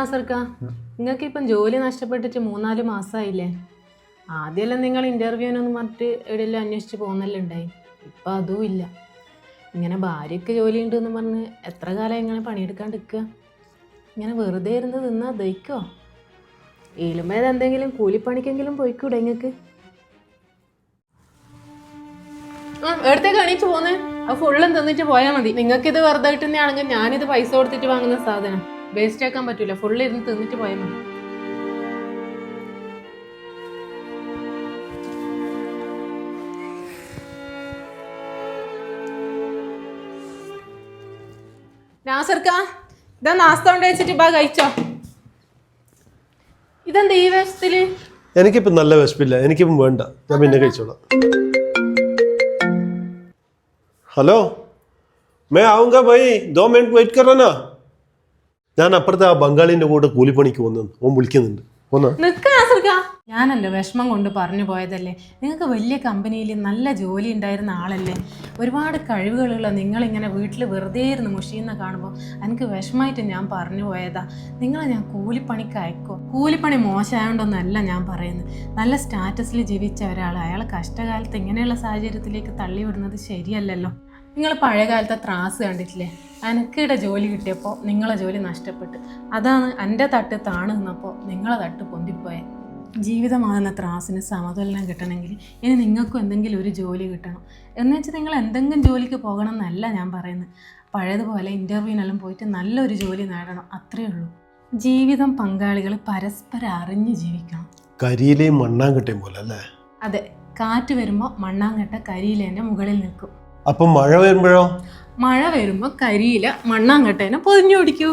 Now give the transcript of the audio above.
നാസർക്ക നിങ്ങൾക്ക് ഇപ്പം ജോലി നഷ്ടപ്പെട്ടിട്ട് മൂന്നാൽ മാസമായില്ലേ ആദ്യമെല്ലാം നിങ്ങൾ ഇന്റർവ്യൂവിനൊന്നും മറ്റ് എവിടെയെല്ലാം അന്വേഷിച്ച് പോകുന്നല്ലേ ഉണ്ടായി ഇപ്പം അതും ഇല്ല. ഇങ്ങനെ ഭാര്യയ്ക്ക് ജോലി ഉണ്ടെന്ന് പറഞ്ഞ് എത്ര കാലം ഇങ്ങനെ പണിയെടുക്കാണ്ട് നിൽക്കുക? ഇങ്ങനെ വെറുതെ ഇരുന്ന് തിന്നാ ദഹിക്കോ? ഏലുമേത് എന്തെങ്കിലും കൂലിപ്പണിക്കെങ്കിലും പോയിക്കൂടെ ഇങ്ങക്ക്? ആ എടുത്തേക്ക് എണീച്ച് പോന്നേ അത് ഫുള്ളും തിന്നിട്ട് പോയാൽ മതി. നിങ്ങൾക്ക് ഇത് വെറുതെ കിട്ടുന്നതാണെങ്കിൽ ഞാനിത് പൈസ കൊടുത്തിട്ട് വാങ്ങുന്ന സാധനം. വേസ്റ്റ് ആക്കാൻ പറ്റൂല. ഫുള്ള് ഇരുന്ന് തിന്നിട്ട് പോയാൽ മതി. നാസ്ത കഴിച്ചോ? എനിക്കിപ്പം നല്ല വിശപ്പില്ല. എനിക്കിപ്പം വേണ്ട. ഞാൻ പിന്നെ കഴിച്ചോളാം. ഹലോ? മേ ആവുങ്ക ഭായി ദോ മിനിറ്റ് വെയിറ്റ് കറാനാ. ഞാൻ അപ്പുറത്തെ ആ ബംഗാളിന്റെ കൂടെ കൂലിപ്പണിക്ക് വന്നു ഓൻ വിളിക്കുന്നുണ്ട്. ഒന്നാ നാസർക്ക ഞാനല്ലോ വിഷമം കൊണ്ട് പറഞ്ഞു പോയതല്ലേ? നിങ്ങൾക്ക് വലിയ കമ്പനിയിൽ നല്ല ജോലി ഉണ്ടായിരുന്ന ആളല്ലേ? ഒരുപാട് കഴിവുകളുള്ള നിങ്ങളിങ്ങനെ വീട്ടിൽ വെറുതെ ഇരുന്ന് മുഷിയുന്ന കാണുമ്പോൾ എനിക്ക് വിഷമമായിട്ട് ഞാൻ പറഞ്ഞു പോയതാ. നിങ്ങളെ ഞാൻ കൂലിപ്പണിക്ക് അയക്കോ? കൂലിപ്പണി മോശമായതുകൊണ്ടൊന്നല്ല ഞാൻ പറയുന്നത്. നല്ല സ്റ്റാറ്റസിൽ ജീവിച്ച ഒരാൾ അയാളെ കഷ്ടകാലത്ത് ഇങ്ങനെയുള്ള സാഹചര്യത്തിലേക്ക് തള്ളിവിടുന്നത് ശരിയല്ലല്ലോ. നിങ്ങൾ പഴയകാലത്തെ ത്രാസ് കണ്ടിട്ടില്ലേ? എനിക്കിടെ ജോലി കിട്ടിയപ്പോൾ നിങ്ങളെ ജോലി നഷ്ടപ്പെട്ട്. അതാണ് എന്റെ തട്ട് താണു നിന്നപ്പോൾ നിങ്ങളെ തട്ട് പൊന്തിപ്പോയെ. ജീവിതമാകുന്ന ത്രാസിന് സമതുലനം കിട്ടണമെങ്കിൽ ഇനി നിങ്ങൾക്കും എന്തെങ്കിലും ഒരു ജോലി കിട്ടണം. എന്ന് വെച്ചാൽ നിങ്ങൾ എന്തെങ്കിലും ജോലിക്ക് പോകണം എന്നല്ല ഞാൻ പറയുന്നത്. പഴയതുപോലെ ഇന്റർവ്യൂവിനെല്ലാം പോയിട്ട് നല്ലൊരു ജോലി നേടണം അത്രയേ ഉള്ളൂ. ജീവിതം പങ്കാളികൾ പരസ്പരം അറിഞ്ഞ് ജീവിക്കണം. കരിയിലെയും മണ്ണാങ്കട്ടയും പോലെ അല്ലേ? അതെ കാറ്റ് വരുമ്പോൾ മണ്ണാങ്കട്ട കരിയിലേന്റെ മുകളിൽ നിൽക്കും. അപ്പം മഴ വരുമ്പോഴോ? മഴ വരുമ്പോൾ കരിയില മണ്ണാങ്കട്ടേനെ പൊതിഞ്ഞു പിടിക്കൂ.